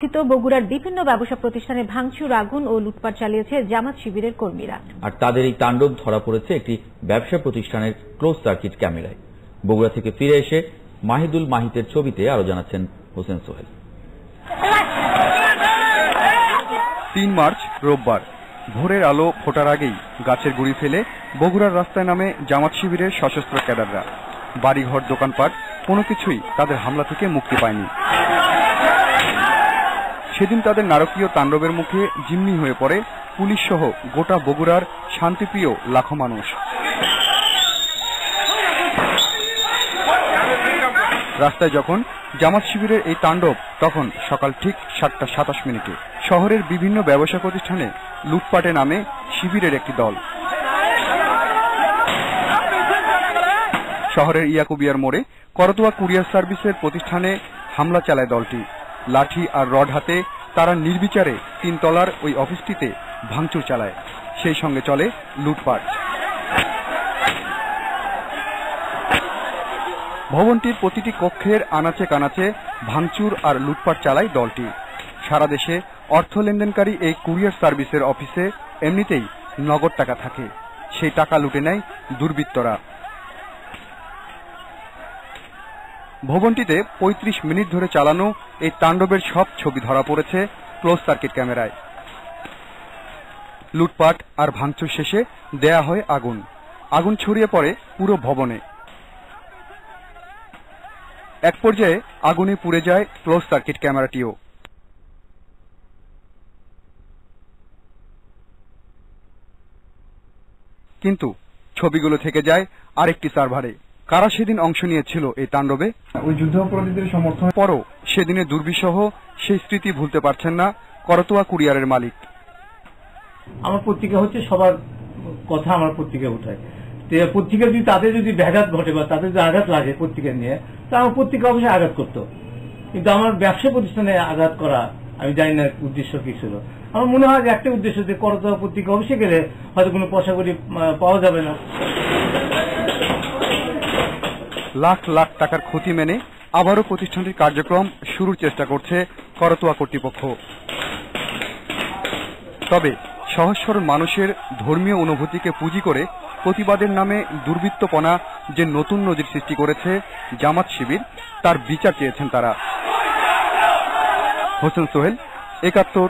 স্থিত বগুড়ার বিভিন্ন ব্যবসা প্রতিষ্ঠানে ভাঙচুর আগুন ও লুটপাট চালিয়েছে জামাত শিবিরের কর্মীরা। আর তাদের এই তাণ্ডব ধরা পড়েছে একটি ব্যবসা প্রতিষ্ঠানের ক্লোজ সার্কিট ক্যামেরায়। বগুড়া থেকে ফিরে এসে মাহিদুল মাহিতের ছবিতে আরও জানাচ্ছেন হোসেন সোহেল। তিন মার্চ রোববার। ভোরের আলো ফোটার আগেই গাছের গুড়ি ফেলে বগুড়ার রাস্তায় নামে জামাত শিবিরের সশস্ত্র ক্যাডাররা। বাড়িঘর দোকানপাট কোনো কিছুই তাদের হামলা থেকে মুক্তি পায়নি। সেদিন তাদের নারকীয় তাণ্ডবের মুখে জিম্মি হয়ে পড়ে পুলিশ সহ গোটা বগুড়ার শান্তিপ্রিয় লাখো মানুষ। রাস্তায় যখন জামাত শিবিরের এই তাণ্ডব, তখন সকাল ঠিক সাতটা সাতাশ মিনিটে শহরের বিভিন্ন ব্যবসা প্রতিষ্ঠানে লুটপাটে নামে শিবিরের একটি দল। শহরের ইয়াকুবিয়ার মোড়ে করতোয়া কুরিয়ার সার্ভিসের প্রতিষ্ঠানে হামলা চালায় দলটি। লাঠি আর রড হাতে তারা নির্বিচারে তিনতলার ওই অফিসটিতে ভাঙচুর চালায়। সেই সঙ্গে চলে লুটপাট। ভবনটির প্রতিটি কক্ষের আনাচে কানাচে ভাঙচুর আর লুটপাট চালায় দলটি। সারা দেশে অর্থ লেনদেনকারী এই কুরিয়ার সার্ভিসের অফিসে এমনিতেই নগদ টাকা থাকে। সেই টাকা লুটে নেয় দুর্বৃত্তরা। ভবনটিতে ৩৫ মিনিট ধরে চালানো এই তাণ্ডবের সব ছবি ধরা পড়েছে ক্লোজ সার্কিট ক্যামেরায়। লুটপাট আর ভাঙচুর শেষে দেয়া হয় আগুন। আগুন ছড়িয়ে পড়ে পুরো ভবনে। এক পর্যায়ে আগুনে পুড়ে যায় ক্লোজ সার্কিট ক্যামেরাটিও। কিন্তু ছবিগুলো থেকে যায় আরেকটি সার্ভারে। কারা সেদিন অংশ নিয়েছিল এই তাণ্ডবে? ওই যুদ্ধাপরাধীদের সমর্থন পরও সেদিনে দুর্বিসহ সেই স্মৃতি ভুলতে পারছেন না করতোয়া কুরিয়ারের মালিক। আমার পত্রিকা হচ্ছে সবার কথা আমার পত্রিকা উঠায়। পত্রিকা যদি তাদের যদি ব্যাঘাত ঘটে বা তাদের যদি আঘাত লাগে পত্রিকা নিয়ে তা আমার পত্রিকা অবশ্যই আঘাত করতো। কিন্তু আমার ব্যবসা প্রতিষ্ঠানে আঘাত করা আমি জানি না উদ্দেশ্য কি ছিল। আমার মনে হয় যে একটা উদ্দেশ্য যে করতোয়া পত্রিকা অবশ্যই গেলে হয়তো কোনো পয়সা করি পাওয়া যাবে না। লাখ লাখ টাকার ক্ষতি মেনে আবারও প্রতিষ্ঠানটির কার্যক্রম শুরুর চেষ্টা করছে করতোয়া কর্তৃপক্ষ। তবে সহজ সরল মানুষের ধর্মীয় অনুভূতিকে পুঁজি করে প্রতিবাদের নামে দুর্বৃত্তপনা যে নতুন নজির সৃষ্টি করেছে জামাত শিবির, তার বিচার চেয়েছেন তারা। হোসেন সোহেল, একাত্তর।